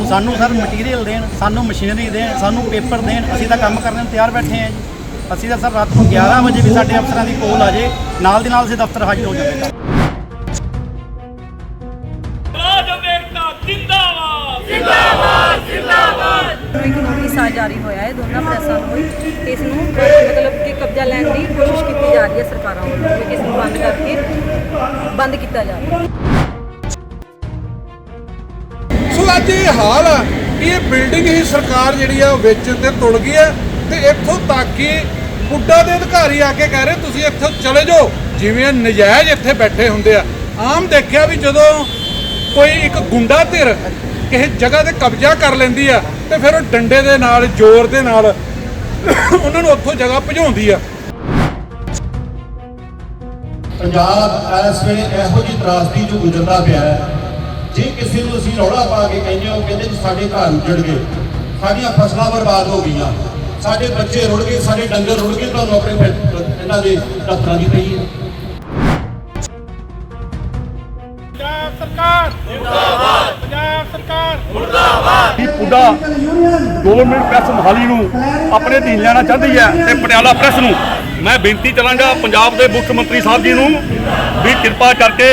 ਹੁਣ ਸਾਨੂੰ sir material ਦੇਣ, ਸਾਨੂੰ ਮਸ਼ੀਨਰੀ ਦੇਣ, ਸਾਨੂੰ ਪੇਪਰ ਦੇਣ, ਅਸੀਂ ਤਾਂ ਕੰਮ ਕਰਨ ਨੂੰ ਤਿਆਰ ਬੈਠੇ ਹਾਂ ਜੀ। ਅਸੀਂ ਤਾਂ ਸਰ ਰਾਤ ਨੂੰ 11 ਵਜੇ ਵੀ ਸਾਡੇ ਅਫਸਰਾਂ ਦੀ ਕੋਲ ਆ ਜੇ, ਨਾਲ ਦੀ ਨਾਲ ਅਸੀਂ ਦਫ਼ਤਰ ਹਾਜ਼ਰ ਹੋ ਜਾਂਦੇ ਹਾਂ। ਜਾਰੀ ਹੋਇਆ ਹੈ, ਦੋਨਾਂ ਪ੍ਰੈਸਾਂ ਨੂੰ। ਇਸ ਨੂੰ, ਮਤਲਬ ਕਿ ਕਬਜ਼ਾ ਲੈਣ ਦੀ ਕੋਸ਼ਿਸ਼ ਕੀਤੀ ਜਾ ਰਹੀ ਹੈ ਸਰਕਾਰਾਂ ਵੱਲੋਂ ਕਿ ਇਸ ਨੂੰ ਬੰਦ ਕਰਕੇ ਬੰਦ ਕੀਤਾ ਜਾਵੇ ਸੋ ਅੱਜ ਇਹ ਹਾਲ ਆ, ਇਹ ਬਿਲਡਿੰਗ ਹੀ ਸਰਕਾਰ ਜਿਹੜੀ ਆ ਉਹ ਤੇ ਤੁਲ ਗਈ ਹੈ ਤੇ ਇੱਥੋਂ ਤੱਕ ਕਿ ਪੁੱਡਾ ਦੇ ਅਧਿਕਾਰੀ ਆ ਕੇ ਕਹਿ ਰਹੇ, ਤੁਸੀਂ ਇੱਥੋਂ ਚਲੇ ਜਾਓ। ਜਿਵੇਂ ਨਜਾਇਜ਼ ਇੱਥੇ ਬੈਠੇ ਹੁੰਦੇ ਆ। ਆਮ ਦੇਖਿਆ ਵੀ ਜਦੋਂ ਕੋਈ ਇੱਕ ਗੁੰਡਾ ਧਿਰ ਕਿਸੇ ਜਗ੍ਹਾ ਤੇ ਕਬਜ਼ਾ ਕਰ ਲੈਂਦੀ ਆ ਤੇ ਫਿਰ ਉਹ ਡੰਡੇ ਦੇ ਨਾਲ, ਜ਼ੋਰ ਦੇ ਨਾਲ ਉਹਨਾਂ ਨੂੰ ਉੱਥੋਂ ਜਗ੍ਹਾ ਭਜਾਉਂਦੀ ਆ। ਪੰਜਾਬ ਇਸ ਵੇਲੇ ਇਹੋ ਜਿਹੀ ਤਰਾਸਦੀ ਜੋ ਗੁਜ਼ਰਦਾ ਪਿਆ ਹੈ। ਜੇ ਕਿਸੇ ਨੂੰ ਅਸੀਂ ਰੌਲਾ ਪਾ ਕੇ ਕਹਿੰਦੇ ਹਾਂ ਕਹਿੰਦੇ ਜੀ ਸਾਡੇ ਘਰ ਉੱਜੜ ਗਏ। ਸਾਡੀਆਂ ਫਸਲਾਂ ਬਰਬਾਦ ਹੋ ਗਈਆਂ। ਸਾਡੇ ਬੱਚੇ ਰੁੜ ਗਏ, ਸਾਡੇ ਡੰਗਰ ਰੁੜ ਗਏ, ਤੁਹਾਨੂੰ ਆਪਣੇ ਇਹਨਾਂ ਦੇ ਦਫ਼ਤਰਾਂ ਦੀ ਪਈ ਹੈ। ਸਰਕਾਰ ਮੁਰਦਾਬਾਦ ਪੰਜਾਬ ਸਰਕਾਰ। ਕਿ ਪੁੱਡਾ? ਗਵਰਨਮੈਂਟ ਪ੍ਰੈਸ ਮਹਾਲੀ ਨੂੰ। ਆਪਣੇ ਅਧੀਨ ਲੈਣਾ ਚਾਹੁੰਦੀ ਹੈ ਤੇ ਪਟਿਆਲਾ ਪ੍ਰੈਸ ਨੂੰ। ਮੈਂ ਬੇਨਤੀ ਕਰਾਂਗਾ ਪੰਜਾਬ ਦੇ ਮੁੱਖ ਮੰਤਰੀ ਸਾਹਿਬ ਜੀ ਨੂੰ ਵੀ ਕਿਰਪਾ ਕਰਕੇ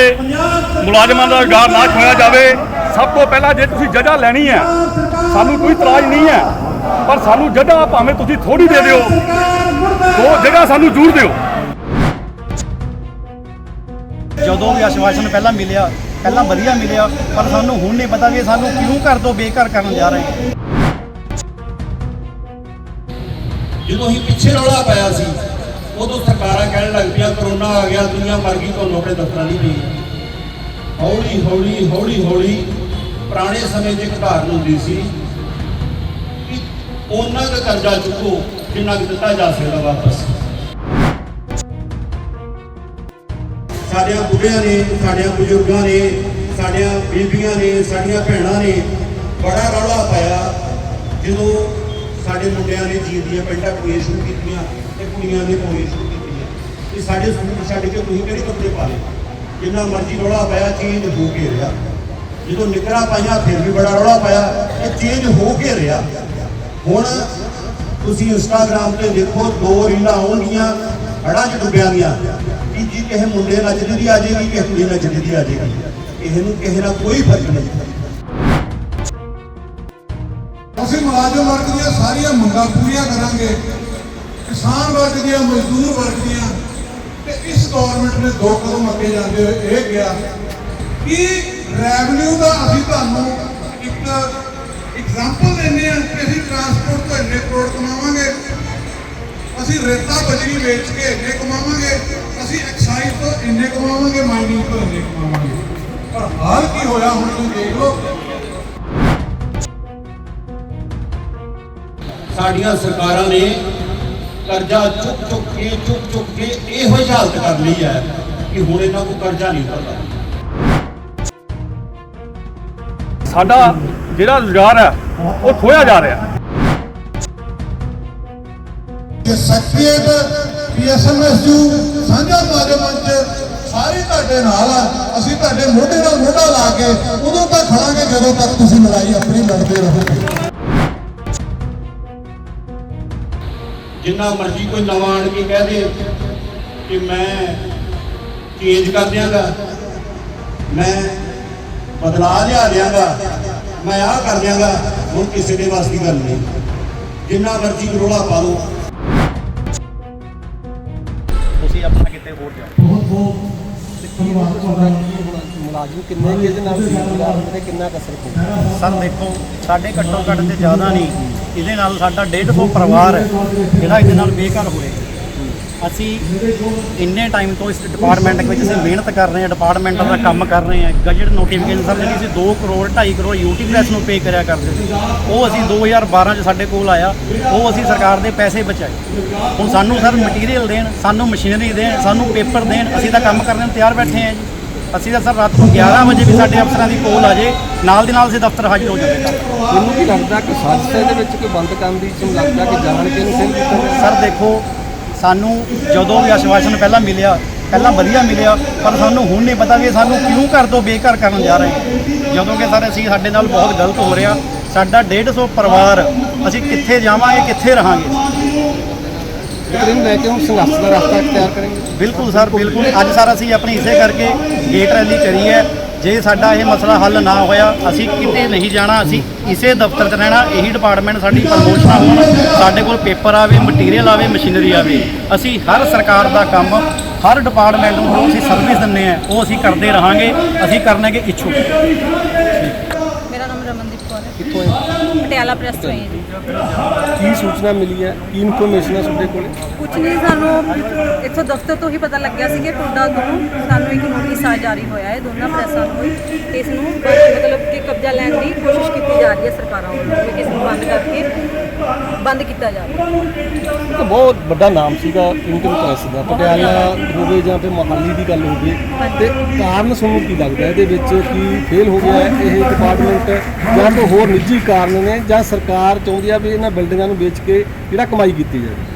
ਮੁਲਾਜ਼ਮਾਂ ਦਾ ਰੁਜ਼ਗਾਰ ਨਾ ਖੋਇਆ ਜਾਵੇ। ਸਭ ਤੋਂ ਪਹਿਲਾਂ ਜੇ ਤੁਸੀਂ ਜਗ੍ਹਾ ਲੈਣੀ ਹੈ ਸਾਨੂੰ ਕੋਈ ਇਤਰਾਜ਼ ਨਹੀਂ ਹੈ ਪਰ ਸਾਨੂੰ ਜਗ੍ਹਾ ਭਾਵੇਂ ਤੁਸੀਂ ਥੋੜੀ ਦੇ ਦਿਓ। ਉਹ ਜਗ੍ਹਾ ਸਾਨੂੰ ਜ਼ਰੂਰ ਦਿਓ। ਜਦੋਂ ਵੀ ਆਸ਼ਵਾਸਨ ਪਹਿਲਾਂ ਮਿਲਿਆ ਪਹਿਲਾਂ ਵਧੀਆ ਮਿਲਿਆ, ਪਰ ਸਾਨੂੰ ਹੁਣ ਨਹੀਂ ਪਤਾ ਵੀ ਇਹ ਸਾਨੂੰ ਕਿਉਂ ਘਰ ਤੋਂ ਬੇਘਰ ਕਰਨ ਜਾ ਰਹੇ ਹੈ ਜਦੋਂ ਅਸੀਂ ਪਿੱਛੇ ਰੌਲਾ ਪਾਇਆ ਸੀ, ਉਦੋਂ ਸਰਕਾਰਾਂ ਕਹਿਣ ਲੱਗ ਪਈਆਂ, ਕਰੋਨਾ ਆ ਗਿਆ, ਦੁਨੀਆ ਮਰ ਗਈ, ਤੁਹਾਨੂੰ ਆਪਣੇ ਦਫ਼ਤਰਾਂ ਦੀ ਪਈ ਹੌਲੀ ਹੌਲੀ ਹੌਲੀ ਹੌਲੀ ਪੁਰਾਣੇ ਸਮੇਂ 'ਚ ਇੱਕ ਧਾਰਨ ਹੁੰਦੀ ਸੀ ਕਿ ਉਹਨਾਂ ਦਾ ਕਰਜ਼ਾ ਚੁੱਕੋ, ਜਿੰਨਾ ਕੁ ਦਿੱਤਾ ਜਾ ਸਕਦਾ ਵਾਪਸ। ਸਾਡਿਆਂ ਬੁੱਢਿਆਂ ਨੇ, ਸਾਡਿਆਂ ਬਜ਼ੁਰਗਾਂ ਨੇ, ਸਾਡੀਆਂ ਬੀਬੀਆਂ ਨੇ, ਸਾਡੀਆਂ ਭੈਣਾਂ ਨੇ ਬੜਾ ਰੌਲਾ ਪਾਇਆ ਜਦੋਂ ਸਾਡੇ ਮੁੰਡਿਆਂ ਨੇ ਜੀਨ ਦੀਆਂ ਪੈਂਟਾਂ ਪਾਉਣੀਆਂ ਸ਼ੁਰੂ ਕੀਤੀਆਂ ਤੇ ਕੁੜੀਆਂ ਨੇ ਪਾਉਣੀਆਂ ਸ਼ੁਰੂ ਕੀਤੀਆਂ। ਕਿ ਸਾਡੇ ਸੂਟ ਛੱਡ ਕੇ ਤੁਸੀਂ ਕਿਹੜੇ ਕੱਪੜੇ ਪਾ ਲਏ? ਜਿੰਨਾ ਮਰਜ਼ੀ ਰੌਲਾ ਪਾਇਆ ਚੇਂਜ ਹੋ ਕੇ ਰਿਹਾ। ਜਦੋਂ ਨਿਕਰਾ ਪਾਇਆ ਫਿਰ ਵੀ ਬੜਾ ਰੌਲਾ ਪਾਇਆ, ਇਹ ਚੇਂਜ ਹੋ ਕੇ ਰਿਹਾ। ਹੁਣ ਤੁਸੀਂ ਇੰਸਟਾਗ੍ਰਾਮ ਤੇ ਦੇਖੋ, ਦੋ ਰੀਲਾਂ ਆਉਣਗੀਆਂ ਹੜਾਂ 'ਚ ਡੁੱਬਿਆ ਦੀਆਂ। ਕਿ ਜੀ ਕਿਸੇ ਮੁੰਡੇ ਨੱਚਦੀ ਦੀ ਆ ਜਾਏਗੀ, ਕਿਸੇ ਕੁੜੀ ਨੱਚਦੀ ਦੀ ਆ ਜਾਏਗੀ। ਕਿਸੇ ਨੂੰ ਕਿਸੇ ਨਾਲ ਕੋਈ ਫ਼ਰਕ ਨਹੀਂ। ਅਸੀਂ ਮੁਲਾਜ਼ਮ ਵਰਗ ਦੀਆਂ ਸਾਰੀਆਂ ਮੰਗਾਂ ਪੂਰੀਆਂ ਕਰਾਂਗੇ। ਕਿਸਾਨ ਵਰਗ ਦੀਆਂ, ਮਜ਼ਦੂਰ ਵਰਗ ਦੀਆਂ। ਤੇ ਇਸ ਗਵਰਨਮੈਂਟ ਨੇ ਦੋ ਕਦਮ ਅੱਗੇ ਜਾਂਦੇ ਹੋਏ ਇਹ ਕਿਹਾ ਕਿ ਰੈਵਨਿਊ ਦਾ ਅਸੀਂ ਤੁਹਾਨੂੰ ਇੱਕ ਐਗਜ਼ਾਮਪਲ ਦਿੰਦੇ ਆ ਕਿ ਅਸੀਂ ਟਰਾਂਸਪੋਰਟ ਤੋਂ ਇੰਨੇ ਕਰੋੜ ਕਮਾਵਾਂਗੇ। ਅਸੀਂ ਰੇਤਾ ਬਜਰੀ ਵੇਚ ਕੇ ਇੰਨੇ ਕਮਾਵਾਂਗੇ। ਅਸੀਂ ਐਕਸਾਈਜ਼ ਤੋਂ ਇੰਨੇ ਕਮਾਵਾਂਗੇ ਮਾਈਨਿੰਗ ਤੋਂ ਇੰਨੇ ਕਮਾਵਾਂਗੇ ਪਰ ਹਾਲ ਕੀ ਹੋਇਆ ਹੁਣ ਤੁਸੀਂ ਦੇਖ ਲਓ। ਸਾਡੀਆਂ ਸਰਕਾਰਾਂ ਨੇ ਕਰਜ਼ਾ ਚੁੱਕ ਚੁੱਕ ਕੇ ਚੁੱਕ ਚੁੱਕ ਕੇ ਇਹੋ ਜਿਹੀ ਹਾਲਤ ਕਰ ਲਈ ਹੈ ਕਿ ਹੁਣ ਇਹਨਾਂ ਕੋਲ ਕਰਜ਼ਾ ਨਹੀਂ ਉਤਰਦਾ ਸਾਡਾ ਜਿਹੜਾ ਰੁਜ਼ਗਾਰ ਹੈ ਉਹ ਖੋਇਆ ਜਾ ਰਿਹਾ। ਕਿ ਸੈਕਟਰੀਏਟ ਪੀਐਸਐਮਐਸਯੂ ਸਾਂਝਾ ਮੁਲਾਜ਼ਮ ਮੰਚ ਸਾਰੇ ਤੁਹਾਡੇ ਨਾਲ ਆ। ਅਸੀਂ ਤੁਹਾਡੇ ਮੋਢੇ ਨਾਲ ਮੋਢਾ ਲਾ ਕੇ ਉਦੋਂ ਤੱਕ ਖੜਾਂਗੇ ਜਦੋਂ ਤੱਕ ਤੁਸੀਂ ਲੜਾਈ ਆਪਣੀ ਲੜਦੇ ਰਹੋਗੇ। ਜਿੰਨਾ ਮਰਜ਼ੀ ਕੋਈ ਨਵਾਂ ਆਣ ਕੇ ਕਹਿ ਦੇ ਕਿ ਮੈਂ ਚੇਂਜ ਕਰ ਦਿਆਂਗਾ, ਮੈਂ ਬਦਲਾਅ ਲਿਆ ਦਿਆਂਗਾ, ਮੈਂ ਆਹ ਕਰ ਦਿਆਂਗਾ, ਹੁਣ ਕਿਸੇ ਦੇ ਵਾਸਤੇ ਗੱਲ ਨਹੀਂ। ਜਿੰਨਾ ਮਰਜ਼ੀ ਰੋਲਾ ਪਾ ਲਓ। ਤੁਸੀਂ ਆਪਣਾ ਕਿਤੇ ਹੋਰ ਜਾਓ। ਮੁਲਾਜ਼ਮ ਕਿੰਨੇ ਕਿ ਇਹਦੇ ਨਾਲ ਰੁਜ਼ਗਾਰ ਤੇ ਕਿੰਨਾ ਕਸਰ ਪਊ ਸਰ ਦੇਖੋ ਸਾਡੇ ਘੱਟੋ ਘੱਟ ਤੇ ਜ਼ਿਆਦਾ ਨਹੀਂ। ਇਹਦੇ ਨਾਲ ਸਾਡਾ 150 ਪਰਿਵਾਰ ਹੈ ਜਿਹੜਾ ਇਹਦੇ ਨਾਲ ਬੇਘਰ ਹੋਏ। ਅਸੀਂ ਇੰਨੇ ਟਾਈਮ ਤੋਂ ਇਸ ਡਿਪਾਰਟਮੈਂਟ ਵਿੱਚ ਅਸੀਂ ਮਿਹਨਤ ਕਰ ਰਹੇ ਹਾਂ ਡਿਪਾਰਟਮੈਂਟ ਦਾ ਕੰਮ ਕਰ ਰਹੇ ਹਾਂ। ਗਜਟ ਨੋਟੀਫਿਕੇਸ਼ਨ ਸਰ ਜਿਹੜੀ ਅਸੀਂ 2 ਕਰੋੜ 2.5 ਕਰੋੜ ਯੂਟੀ ਪ੍ਰੈਸ ਨੂੰ ਪੇ ਕਰਿਆ ਕਰਦੇ ਸੀ। ਉਹ ਅਸੀਂ 2012 ਚ ਸਾਡੇ ਕੋਲ ਆਇਆ ਉਹ ਅਸੀਂ ਸਰਕਾਰ ਦੇ ਪੈਸੇ ਬਚਾਏ। ਹੁਣ ਸਾਨੂੰ ਸਰ ਮਟੀਰੀਅਲ ਦੇਣ ਸਾਨੂੰ ਮਸ਼ੀਨਰੀ ਦੇਣ ਸਾਨੂੰ ਪੇਪਰ ਦੇਣ ਅਸੀਂ ਤਾਂ ਕੰਮ ਕਰਨ ਨੂੰ ਤਿਆਰ ਬੈਠੇ ਹਾਂ ਜੀ। ਅਸੀਂ ਤਾਂ ਸਰ ਰਾਤ ਨੂੰ 11 ਵਜੇ ਵੀ ਸਾਡੇ ਅਫਸਰਾਂ ਦੀ ਕੋਲ ਆ ਜੇ ਨਾਲ ਦੀ ਨਾਲ ਅਸੀਂ ਦਫ਼ਤਰ ਹਾਜ਼ਰ ਹੋ ਜਾਂਦੇ ਮੈਨੂੰ ਕੀ ਲੱਗਦਾ ਕਿ ਸਾਜ਼ਿਸ਼ ਦੇ ਵਿੱਚ ਕੋਈ ਬੰਦ ਕਰਨ ਦੀ ਤੁਹਾਨੂੰ ਲੱਗਦਾ ਕਿ ਜਾਣ ਕੇ ਗਿਆ ਸਰ ਦੇਖੋ ਸਾਨੂੰ ਜਦੋਂ ਵੀ ਆਸ਼ਵਾਸਨ ਪਹਿਲਾਂ ਮਿਲਿਆ, ਪਹਿਲਾਂ ਵਧੀਆ ਮਿਲਿਆ, ਪਰ ਸਾਨੂੰ ਹੁਣ ਨਹੀਂ ਪਤਾ ਵੀ ਸਾਨੂੰ ਕਿਉਂ ਘਰ ਤੋਂ ਬੇਘਰ ਕਰਨ ਜਾ ਰਹੇ ਜਦੋਂ ਕਿ ਸਰ, ਅਸੀਂ ਸਾਡੇ ਨਾਲ ਬਹੁਤ ਗਲਤ ਹੋ ਰਿਹਾ। ਸਾਡਾ 150 ਪਰਿਵਾਰ ਅਸੀਂ ਕਿੱਥੇ ਜਾਵਾਂਗੇ, ਕਿੱਥੇ ਰਹਾਂਗੇ? ਲੇਕਿਨ ਇਹਨੂੰ ਲੈ ਕੇ ਹੁਣ ਸੰਘਰਸ਼ ਦਾ ਰਸਤਾ ਅਖਤਿਆਰ ਕਰਨਗੇ ਬਿਲਕੁਲ ਸਰ, ਬਿਲਕੁਲ। ਅੱਜ ਸਰ ਅਸੀਂ ਆਪਣੀ ਇਸੇ ਕਰਕੇ ਗੇਟ ਰੈਲੀ ਕਰੀ ਹੈ। ਜੇ ਸਾਡਾ ਇਹ ਮਸਲਾ ਹੱਲ ਨਾ ਹੋਇਆ, ਅਸੀਂ ਕਿਤੇ ਨਹੀਂ ਜਾਣਾ, ਅਸੀਂ ਇਸੇ ਦਫ਼ਤਰ 'ਚ ਰਹਿਣਾ, ਇਹੀ ਡਿਪਾਰਟਮੈਂਟ ਸਾਡੀ ਪ੍ਰਮੋਸ਼ਨਾਂ ਹੋਣ। ਸਾਡੇ ਕੋਲ ਪੇਪਰ ਆਵੇ ਮਟੀਰੀਅਲ ਆਵੇ ਮਸ਼ੀਨਰੀ ਆਵੇ। ਅਸੀਂ ਹਰ ਸਰਕਾਰ ਦਾ ਕੰਮ, ਹਰ ਡਿਪਾਰਟਮੈਂਟ ਨੂੰ ਅਸੀਂ ਸਰਵਿਸ ਦਿੰਦੇ ਆ ਉਹ ਅਸੀਂ ਕਰਦੇ ਰਹਾਂਗੇ, ਅਸੀਂ ਕਰਨੇ ਦੇ ਇੱਛੁਕ। ਰਮਨਦੀਪ ਕੌਰ ਹੈ। ਕਿੱਥੋਂ ਆਏ? ਪਟਿਆਲਾ ਪ੍ਰੈਸ ਤੋਂ ਹਾਂ ਜੀ। ਕੀ ਸੂਚਨਾ ਮਿਲੀ ਹੈ? ਕੀ ਇਨਫੋਰਮੇਸ਼ਨ ਹੈ ਤੁਹਾਡੇ ਕੋਲ? ਕੁਝ ਨਹੀਂ ਸਾਨੂੰ ਇੱਥੋਂ ਦਫ਼ਤਰ ਤੋਂ ਹੀ ਪਤਾ ਲੱਗਿਆ ਸੀ ਕਿ ਟੁੰਡਾ ਤੋਂ ਸਾਨੂੰ ਇੱਕ ਨੋਟਿਸ ਆ ਜਾਰੀ ਹੋਇਆ ਹੈ ਦੋਨਾਂ ਪ੍ਰੈਸਾਂ ਨੂੰ ਹੀ ਇਸ ਨੂੰ ਮਤਲਬ ਕਿ ਕਬਜ਼ਾ ਲੈਣ ਦੀ ਕੋਸ਼ਿਸ਼ ਕੀਤੀ ਜਾ ਰਹੀ ਹੈ ਸਰਕਾਰਾਂ ਵੱਲੋਂ ਕਿ ਇਸ ਨੂੰ ਬੰਦ ਕਰਕੇ ਬੰਦ ਕੀਤਾ ਜਾਵੇ। ਇੱਕ ਬਹੁਤ ਵੱਡਾ ਨਾਮ ਸੀਗਾ ਇਨਕਮ ਟੈਕਸ ਦਾ, ਪਟਿਆਲਾ ਹੋਵੇ ਜਾਂ ਫਿਰ ਮੋਹਾਲੀ ਦੀ ਗੱਲ ਹੋਵੇ, ਤੇ ਕਾਰਨ ਤੁਹਾਨੂੰ ਕੀ ਲੱਗਦਾ ਇਹਦੇ ਵਿੱਚ ਕੀ ਫੇਲ ਹੋ ਗਿਆ ਇਹ ਡਿਪਾਰਟਮੈਂਟ ਜਾਂ ਕੋਈ ਹੋਰ ਨਿੱਜੀ ਕਾਰਨ ਨੇ ਜਾਂ ਸਰਕਾਰ ਚਾਹੁੰਦੀ ਆ ਵੀ ਇਹਨਾਂ ਬਿਲਡਿੰਗਾਂ ਨੂੰ ਵੇਚ ਕੇ ਜਿਹੜਾ ਕਮਾਈ ਕੀਤੀ ਜਾਵੇ?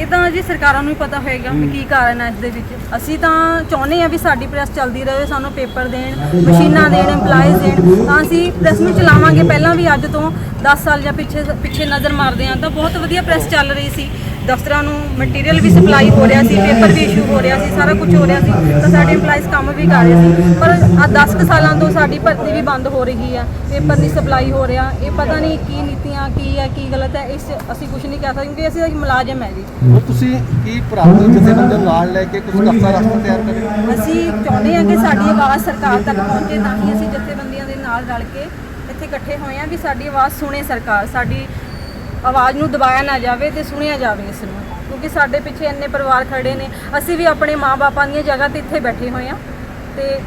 ਇਹ ਤਾਂ ਜੀ ਸਰਕਾਰਾਂ ਨੂੰ ਹੀ ਪਤਾ ਹੋਏਗਾ ਕਿ ਕੀ ਕਾਰਨ ਹੈ ਇਸ ਦੇ ਵਿੱਚ। ਅਸੀਂ ਤਾਂ ਚਾਹੁੰਦੇ ਹਾਂ ਵੀ ਸਾਡੀ ਪ੍ਰੈਸ ਚੱਲਦੀ ਰਹੇ, ਸਾਨੂੰ ਪੇਪਰ ਦੇਣ, ਮਸ਼ੀਨਾਂ ਦੇਣ, EMPLOYEES ਦੇਣ। ਤਾਂ ਅਸੀਂ ਪ੍ਰੈਸ ਨੂੰ ਚਲਾਵਾਂਗੇ। ਪਹਿਲਾਂ ਵੀ ਅੱਜ ਤੋਂ 10 ਸਾਲ ਜਾਂ ਪਿੱਛੇ ਪਿੱਛੇ ਨਜ਼ਰ ਮਾਰਦੇ ਹਾਂ ਤਾਂ ਬਹੁਤ ਵਧੀਆ ਪ੍ਰੈਸ ਚੱਲ ਰਹੀ ਸੀ। ਦਫ਼ਤਰਾਂ ਨੂੰ ਮਟੀਰੀਅਲ ਵੀ ਸਪਲਾਈ ਹੋ ਰਿਹਾ ਸੀ ਪੇਪਰ ਵੀ ਇਸ਼ੂ ਹੋ ਰਿਹਾ ਸੀ ਸਾਰਾ ਕੁਝ ਹੋ ਰਿਹਾ ਸੀ ਤਾਂ ਸਾਡੇ EMPLOYEES ਕੰਮ ਵੀ ਕਰ ਰਹੇ ਸੀ। ਪਰ ਆ 10 ਕੁ ਸਾਲਾਂ ਤੋਂ ਸਾਡੀ ਭਰਤੀ ਵੀ ਬੰਦ ਹੋ ਰਹੀ ਹੈ ਪੇਪਰ ਨਹੀਂ ਸਪਲਾਈ ਹੋ ਰਿਹਾ ਇਹ ਪਤਾ ਨਹੀਂ ਕੀ ਨੀਤੀਆਂ ਕੀ ਹੈ ਕੀ ਗਲਤ ਹੈ ਇਸ 'ਚ ਅਸੀਂ ਕੁਝ ਨਹੀਂ ਕਹਿ ਸਕਦੇ ਕਿਉਂਕਿ ਅਸੀਂ ਇੱਕ ਮੁਲਾਜ਼ਮ ਹੈ ਜੀ। ਉਹ ਤੁਸੀਂ ਕੀ ਪ੍ਰਾਪਤ ਜਥੇਬੰਦੀਆਂ ਨੂੰ ਨਾਲ ਲੈ ਕੇ ਕੁਝ ਰਸਤਾ ਰਸਤਾ ਤਿਆਰ ਕਰੇ ਅਸੀਂ ਚਾਹੁੰਦੇ ਹਾਂ ਕਿ ਸਾਡੀ ਆਵਾਜ਼ ਸਰਕਾਰ ਤੱਕ ਪਹੁੰਚੇ ਤਾਂ ਹੀ ਅਸੀਂ ਜਥੇਬੰਦੀਆਂ ਦੇ ਨਾਲ ਰਲ ਕੇ ਇੱਥੇ ਇਕੱਠੇ ਹੋਏ ਹਾਂ ਵੀ ਸਾਡੀ ਆਵਾਜ਼ ਸੁਣੇ ਸਰਕਾਰ ਸਾਡੀ ਆਵਾਜ਼ ਨੂੰ ਦਬਾਇਆ ਨਾ ਜਾਵੇ ਤੇ ਸੁਣਿਆ ਜਾਵੇ ਇਸ ਨੂੰ। ਕਿਉਂਕਿ ਸਾਡੇ ਪਿੱਛੇ ਇੰਨੇ ਪਰਿਵਾਰ ਖੜੇ ਨੇ, ਅਸੀਂ ਵੀ ਆਪਣੇ ਮਾਪੇ ਦੀਆਂ ਜਗ੍ਹਾ ਤੇ ਇੱਥੇ ਬੈਠੇ ਹੋਏ ਹਾਂ। ਤੇ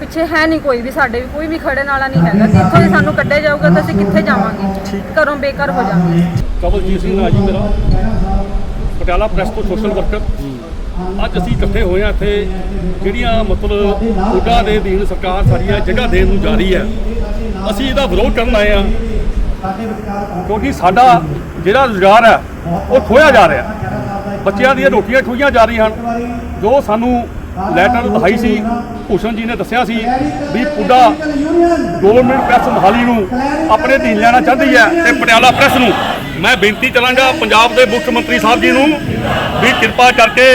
ਪਿੱਛੇ ਹੈ ਨਹੀਂ ਕੋਈ ਵੀ ਸਾਡੇ ਕੋਈ ਵੀ ਖੜਨ ਵਾਲਾ ਨਹੀਂ ਹੈਗਾ। ਤੇ ਇੱਥੋਂ ਜੇ ਸਾਨੂੰ ਕੱਢਿਆ ਜਾਊਗਾ ਤਾਂ ਅਸੀਂ ਕਿੱਥੇ ਜਾਵਾਂਗੇ? ਘਰੋਂ ਬੇਘਰ ਹੋ ਜਾਵਾਂਗੇ। ਕਵਲਜੀਤ ਸਿੰਘ ਨਾਂ ਮੇਰਾ? ਪਟਿਆਲਾ ਪ੍ਰੈਸ ਤੋਂ ਸੋਸ਼ਲ ਵਰਕਰ। ਅੱਜ ਅਸੀਂ ਇਕੱਠੇ ਹੋਏ ਆ ਇੱਥੇ। ਜਿਹੜੀਆਂ ਮਤਲਬ ਉਹਦਾ ਦੇ ਅਧੀਨ ਸਰਕਾਰ ਸਾਰੀਆਂ ਜਗ੍ਹਾ ਦੇਣ ਨੂੰ ਜਾ ਰਹੀ ਹੈ ਅਸੀਂ ਇਹਦਾ ਵਿਰੋਧ ਕਰਨ ਆਏ ਆ ਕਿਉਂਕਿ ਸਾਡਾ ਜਿਹੜਾ ਰੁਜ਼ਗਾਰ ਹੈ, ਉਹ ਖੋਇਆ ਜਾ ਰਿਹਾ। ਬੱਚਿਆਂ ਦੀਆਂ ਰੋਟੀਆਂ ਖੋਈਆਂ ਜਾ ਰਹੀਆਂ ਹਨ। ਜੋ ਸਾਨੂੰ ਲੈਟਰ ਦਿਖਾਈ ਸੀ, ਭੂਸ਼ਣ ਜੀ ਨੇ ਦੱਸਿਆ ਸੀ ਵੀ ਪੁੱਡਾ ਗਵਰਨਮੈਂਟ ਪ੍ਰੈਸ ਮੋਹਾਲੀ ਨੂੰ ਆਪਣੇ ਅਧੀਨ ਲੈਣਾ ਚਾਹੁੰਦੀ ਹੈ ਤੇ ਪਟਿਆਲਾ ਪ੍ਰੈਸ ਨੂੰ। ਮੈਂ ਬੇਨਤੀ ਕਰਾਂਗਾ ਪੰਜਾਬ ਦੇ ਮੁੱਖ ਮੰਤਰੀ ਸਾਹਿਬ ਜੀ ਨੂੰ ਵੀ ਕਿਰਪਾ ਕਰਕੇ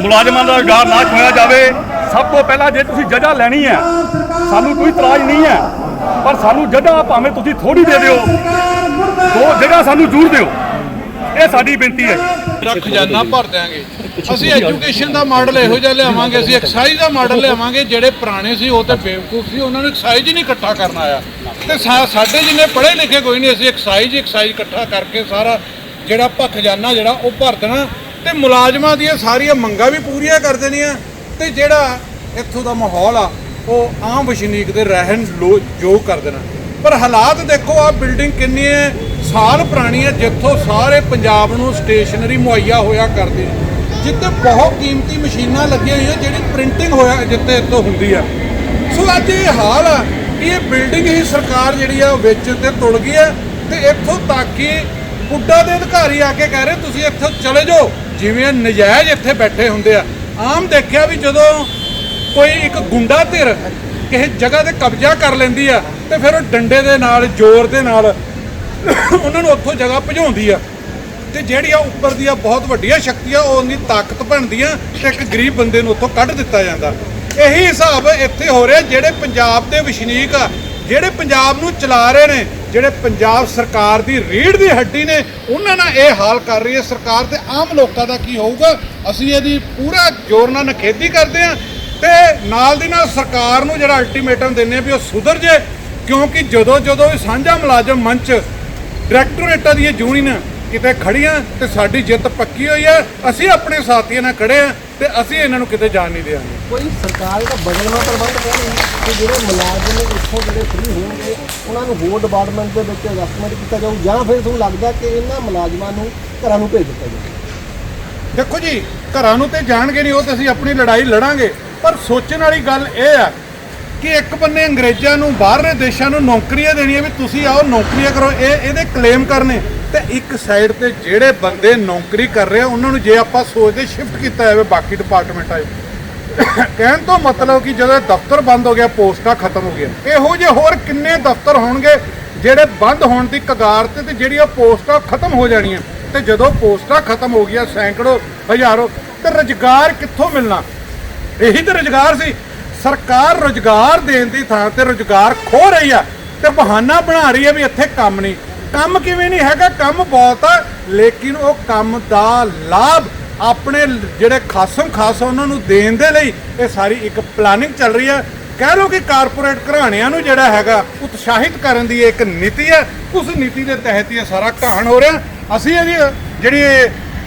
ਮੁਲਾਜ਼ਮਾਂ ਦਾ ਰੁਜ਼ਗਾਰ ਨਾ ਖੋਇਆ ਜਾਵੇ। ਸਭ ਤੋਂ ਪਹਿਲਾਂ ਜੇ ਤੁਸੀਂ ਜਗ੍ਹਾ ਲੈਣੀ ਹੈ, ਸਾਨੂੰ ਕੋਈ ਇਤਰਾਜ਼ ਨਹੀਂ ਹੈ, ਪਰ ਸਾਨੂੰ ਜਗ੍ਹਾ ਭਾਵੇਂ ਤੁਸੀਂ ਥੋੜੀ ਦੇ ਦਿਓ। ਦੋ ਜਗ੍ਹਾ ਸਾਨੂੰ ਜ਼ਰੂਰ ਦਿਓ। ਇਹ ਸਾਡੀ ਬੇਨਤੀ ਹੈ। ਦਾ ਖਜ਼ਾਨਾ ਭਰ ਦਿਆਂਗੇ। ਅਸੀਂ ਐਜੂਕੇਸ਼ਨ ਦਾ ਮਾਡਲ ਇਹੋ ਜਿਹਾ ਲਿਆਵਾਂਗੇ, ਅਸੀਂ ਐਕਸਾਈਜ਼ ਦਾ ਮਾਡਲ ਲਿਆਵਾਂਗੇ, ਜਿਹੜੇ ਪੁਰਾਣੇ ਸੀ, ਉਹ ਤਾਂ ਬੇਵਕੂਫ ਸੀ, ਉਹਨਾਂ ਨੂੰ ਐਕਸਾਈਜ਼ ਹੀ ਨਹੀਂ ਇਕੱਠਾ ਕਰਨਾ ਆਇਆ। ਤੇ ਸਾ- ਸਾਡੇ ਜਿੰਨੇ ਪੜ੍ਹੇ ਲਿਖੇ ਕੋਈ ਨਹੀਂ, ਅਸੀਂ ਐਕਸਾਈਜ਼ ਐਕਸਾਈਜ਼ ਇਕੱਠਾ ਕਰਕੇ ਸਾਰਾ ਜਿਹੜਾ ਭ ਖਜ਼ਾਨਾ ਜਿਹੜਾ, ਉਹ ਭਰ ਦੇਣਾ। ਤੇ ਮੁਲਾਜ਼ਮਾਂ ਦੀਆਂ ਸਾਰੀਆਂ ਮੰਗਾਂ ਵੀ ਪੂਰੀਆਂ ਕਰ ਦੇਣੀਆਂ। ਤੇ ਜਿਹੜਾ ਇੱਥੋਂ ਦਾ ਮਾਹੌਲ ਆ, ਉਹ ਆਮ ਵਸਨੀਕ ਦੇ ਰਹਿਣ ਲੋ, ਯੋਗ ਕਰ ਦੇਣਾ। ਪਰ ਹਾਲਾਤ ਦੇਖੋ ਆ ਬਿਲਡਿੰਗ ਕਿੰਨੀ ਹੈ। ਸਾਲ ਪੁਰਾਣੀ ਹੈ ਜਿੱਥੋਂ ਸਾਰੇ ਪੰਜਾਬ ਨੂੰ ਸਟੇਸ਼ਨਰੀ ਮੁਹੱਈਆ ਹੋਇਆ ਕਰਦੇ ਹੈ ਜਿੱਥੇ ਬਹੁਤ ਕੀਮਤੀ ਮਸ਼ੀਨਾਂ ਲੱਗੀਆਂ ਹੋਈਆਂ, ਜਿਹੜੀ ਪ੍ਰਿੰਟਿੰਗ ਹੋਇਆ ਜਿੱਥੇ ਇੱਥੋਂ ਹੁੰਦੀ ਆ। ਸੋ ਅੱਜ ਇਹ ਹਾਲ ਆ ਕਿ ਇਹ ਬਿਲਡਿੰਗ ਹੀ ਸਰਕਾਰ ਜਿਹੜੀ ਆ ਉਹ ਵਿੱਚ ਤੇ ਤੁਲ ਗਈ ਹੈ ਤੇ ਇੱਥੋਂ ਤੱਕ ਕਿ ਪੁੱਡਾ ਦੇ ਅਧਿਕਾਰੀ ਆ ਕੇ ਕਹਿ ਰਹੇ, ਤੁਸੀਂ ਇੱਥੋਂ ਚਲੇ ਜਾਓ। ਜਿਵੇਂ ਨਜਾਇਜ਼ ਇੱਥੇ ਬੈਠੇ ਹੁੰਦੇ ਆ। ਆਮ ਦੇਖਿਆ ਵੀ ਜਦੋਂ ਕੋਈ ਇੱਕ ਗੁੰਡਾ ਧਿਰ ਕਿਸੇ ਜਗ੍ਹਾ ਤੇ ਕਬਜ਼ਾ ਕਰ ਲੈਂਦੀ ਆ ਤੇ ਫਿਰ ਉਹ ਡੰਡੇ ਦੇ ਨਾਲ, ਜ਼ੋਰ ਦੇ ਨਾਲ ਉਹਨਾਂ ਨੂੰ ਉੱਥੋਂ ਜਗ੍ਹਾ ਭਜਾਉਂਦੀ ਆ। ਤੇ ਜਿਹੜੀਆਂ ਉੱਪਰ ਦੀਆਂ ਬਹੁਤ ਵੱਡੀਆਂ ਸ਼ਕਤੀਆਂ, ਉਹ ਉਹਦੀ ਤਾਕਤ ਬਣਦੀਆਂ ਤੇ ਇੱਕ ਗਰੀਬ ਬੰਦੇ ਨੂੰ ਉੱਥੋਂ ਕੱਢ ਦਿੱਤਾ ਜਾਂਦਾ। ਇਹੀ ਹਿਸਾਬ ਇੱਥੇ ਹੋ ਰਿਹਾ ਜਿਹੜੇ ਪੰਜਾਬ ਦੇ ਵਸਨੀਕ ਆ, ਜਿਹੜੇ ਪੰਜਾਬ ਨੂੰ ਚਲਾ ਰਹੇ ਨੇ, ਜਿਹੜੇ ਪੰਜਾਬ ਸਰਕਾਰ ਦੀ ਰੀੜ ਦੀ ਹੱਡੀ ਨੇ, ਉਹਨਾਂ ਨਾਲ ਇਹ ਹਾਲ ਕਰ ਰਹੀ ਹੈ। ਸਰਕਾਰ ਤੇ ਆਮ ਲੋਕਾਂ ਦਾ ਕੀ ਹੋਊਗਾ? ਅਸੀਂ ਇਹਦੀ ਪੂਰਾ ਜ਼ੋਰ ਨਾਲ ਨਖੇਦੀ ਕਰਦੇ ਹਾਂ ਤੇ ਨਾਲ ਦੀ ਨਾਲ ਸਰਕਾਰ ਨੂੰ ਜਿਹੜਾ ਅਲਟੀਮੇਟਮ ਦਿੰਨੇ ਵੀ ਉਹ ਸੁਧਰ ਜੇ, ਕਿਉਂਕਿ ਜਦੋਂ ਜਦੋਂ ਵੀ ਸਾਂਝਾ ਮੁਲਾਜ਼ਮ ਮੰਚ ਡਾਇਰੈਕਟੋਰੇਟਾਂ ਦੀਆਂ ਯੂਨੀਅਨ ਕਿਤੇ ਖੜੀਆਂ ਤੇ ਸਾਡੀ ਜਿੱਤ ਪੱਕੀ ਹੋਈ ਹੈ। ਅਸੀਂ ਆਪਣੇ ਸਾਥੀਆਂ ਨਾਲ ਖੜੇ ਆ ਤੇ ਅਸੀਂ ਇਹਨਾਂ ਨੂੰ ਕਿਤੇ ਜਾਣ ਨਹੀਂ ਦੇਵਾਂਗੇ। ਕੋਈ ਸਰਕਾਰ ਦਾ ਬਦਲਵਾ ਪ੍ਰਬੰਧ ਕਰ ਰਹੀ ਹੈ ਕਿ ਜਿਹੜੇ ਮੁਲਾਜ਼ਮ ਇੱਥੋਂ ਜਿਹੜੇ ਫ੍ਰੀ ਹੋਣਗੇ ਉਹਨਾਂ ਨੂੰ ਹੋਰ ਡਿਪਾਰਟਮੈਂਟ ਦੇ ਵਿੱਚ ਐਡਜਸਟਮੈਂਟ ਕੀਤਾ ਜਾਊ ਜਾਂ ਫਿਰ ਤੁਹਾਨੂੰ ਲੱਗਦਾ ਕਿ ਇਹਨਾਂ ਮੁਲਾਜ਼ਮਾਂ ਨੂੰ ਘਰਾਂ ਨੂੰ ਭੇਜ ਦਿੱਤਾ ਜਾਊ? ਦੇਖੋ ਜੀ ਘਰਾਂ ਨੂੰ ਤੇ ਜਾਣਗੇ ਨਹੀਂ ਉਹ ਤੇ ਅਸੀਂ ਆਪਣੀ ਲੜਾਈ ਲੜਾਂਗੇ। ਪਰ ਸੋਚਣ ਵਾਲੀ ਗੱਲ ਇਹ ਆ ਕਿ ਇੱਕ ਬੰਨੇ ਅੰਗਰੇਜ਼ਾਂ ਨੂੰ, ਬਾਹਰਲੇ ਦੇਸ਼ਾਂ ਨੂੰ ਨੌਕਰੀਆਂ ਦੇਣੀਆਂ ਵੀ ਤੁਸੀਂ ਆਓ, ਨੌਕਰੀਆਂ ਕਰੋ, ਇਹ ਇਹਦੇ ਕਲੇਮ ਕਰਨੇ। ਤੇ ਇੱਕ ਸਾਈਡ ਤੇ ਜਿਹੜੇ ਬੰਦੇ ਨੌਕਰੀ ਕਰ ਰਹੇ ਆ, ਉਹਨਾਂ ਨੂੰ ਜੇ ਆਪਾਂ ਸੋਚਦੇ ਸ਼ਿਫਟ ਕੀਤਾ ਜਾਵੇ, ਬਾਕੀ ਡਿਪਾਰਟਮੈਂਟਾਂ 'ਚ ਕਹਿਣ ਤੋਂ ਮਤਲਬ ਕਿ ਜਦੋਂ ਦਫ਼ਤਰ ਬੰਦ ਹੋ ਗਿਆ, ਪੋਸਟਾਂ ਖਤਮ ਹੋ ਗਈਆਂ। ਇਹੋ ਜਿਹੇ ਹੋਰ ਕਿੰਨੇ ਦਫ਼ਤਰ ਹੋਣਗੇ ਜਿਹੜੇ ਬੰਦ ਹੋਣ ਦੀ ਕਗਾਰ ਤੇ ਤੇ ਜਿਹੜੀਆਂ ਪੋਸਟਾਂ ਖਤਮ ਹੋ ਜਾਣੀਆਂ। ਤੇ ਜਦੋਂ ਪੋਸਟਾਂ ਖਤਮ ਹੋ ਗਈਆਂ, ਸੈਂਕੜੋ, ਹਜ਼ਾਰੋ, ਤੇ ਰੁਜ਼ਗਾਰ ਕਿੱਥੋਂ ਮਿਲਣਾ? ਇਹੀ ਤਾਂ ਰੁਜ਼ਗਾਰ ਸੀ। ਸਰਕਾਰ ਰੁਜ਼ਗਾਰ ਦੇਣ ਦੀ ਥਾਂ ਤੇ ਰੁਜ਼ਗਾਰ ਖੋ ਰਹੀ ਆ ਤੇ ਬਹਾਨਾ ਬਣਾ ਰਹੀ ਹੈ ਵੀ ਇੱਥੇ ਕੰਮ ਨਹੀਂ। ਕੰਮ ਕਿਵੇਂ ਨਹੀਂ ਹੈਗਾ? ਕੰਮ ਬਹੁਤ ਆ, ਲੇਕਿਨ ਉਹ ਕੰਮ ਦਾ ਲਾਭ ਆਪਣੇ ਜਿਹੜੇ ਖਾਸਮ ਖਾਸ ਉਹਨਾਂ ਨੂੰ ਦੇਣ ਦੇ ਲਈ ਇਹ ਸਾਰੀ ਇੱਕ ਪਲਾਨਿੰਗ ਚੱਲ ਰਹੀ ਹੈ ਕਹਿ ਲਓ ਕਿ ਕਾਰਪੋਰੇਟ ਘਰਾਣਿਆਂ ਨੂੰ ਜਿਹੜਾ ਹੈਗਾ ਉਤਸ਼ਾਹਿਤ ਕਰਨ ਦੀ ਇਹ ਇੱਕ ਨੀਤੀ ਹੈ ਉਸ ਨੀਤੀ ਦੇ ਤਹਿਤ ਹੀ ਇਹ ਸਾਰਾ ਘਾਣ ਹੋ ਰਿਹਾ। ਅਸੀਂ ਇਹਦੀ ਜਿਹੜੀ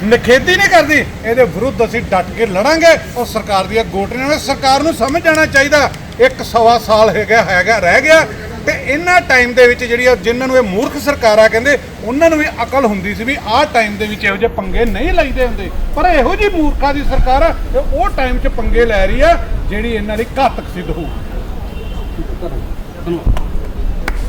ਨਖੇਦੀ ਨਹੀਂ ਕਰਦੀ। ਇਹਦੇ ਵਿਰੁੱਧ ਅਸੀਂ ਡਟ ਕੇ ਲੜਾਂਗੇ। ਔਰ ਸਰਕਾਰ ਦੀਆਂ ਗੋਟਰੀਆਂ ਨਾਲ ਸਰਕਾਰ ਨੂੰ ਸਮਝ ਜਾਣਾ ਚਾਹੀਦਾ। ਇੱਕ ਸਵਾ ਸਾਲ ਹੈਗਾ ਹੈਗਾ, ਰਹਿ ਗਿਆ। ਤੇ ਇਹਨਾਂ ਟਾਈਮ ਦੇ ਵਿੱਚ ਜਿਹੜੀ ਆ, ਜਿਨ੍ਹਾਂ ਨੂੰ ਇਹ ਮੂਰਖ ਸਰਕਾਰਾਂ ਕਹਿੰਦੇ, ਉਹਨਾਂ ਨੂੰ ਵੀ ਅਕਲ ਹੁੰਦੀ ਸੀ ਵੀ ਆਹ ਟਾਈਮ ਦੇ ਵਿੱਚ ਇਹੋ ਜਿਹੇ ਪੰਗੇ ਨਹੀਂ ਲਈਦੇ ਹੁੰਦੇ। ਪਰ ਇਹੋ ਜਿਹੀ ਮੂਰਖਾਂ ਦੀ ਸਰਕਾਰ ਆ ਉਹ ਟਾਈਮ 'ਚ ਪੰਗੇ ਲੈ ਰਹੀ ਆ, ਜਿਹੜੀ ਇਹਨਾਂ ਲਈ ਘਾਤਕ ਸਿੱਧ ਹੋਊ। ਧੰਨਵਾਦ।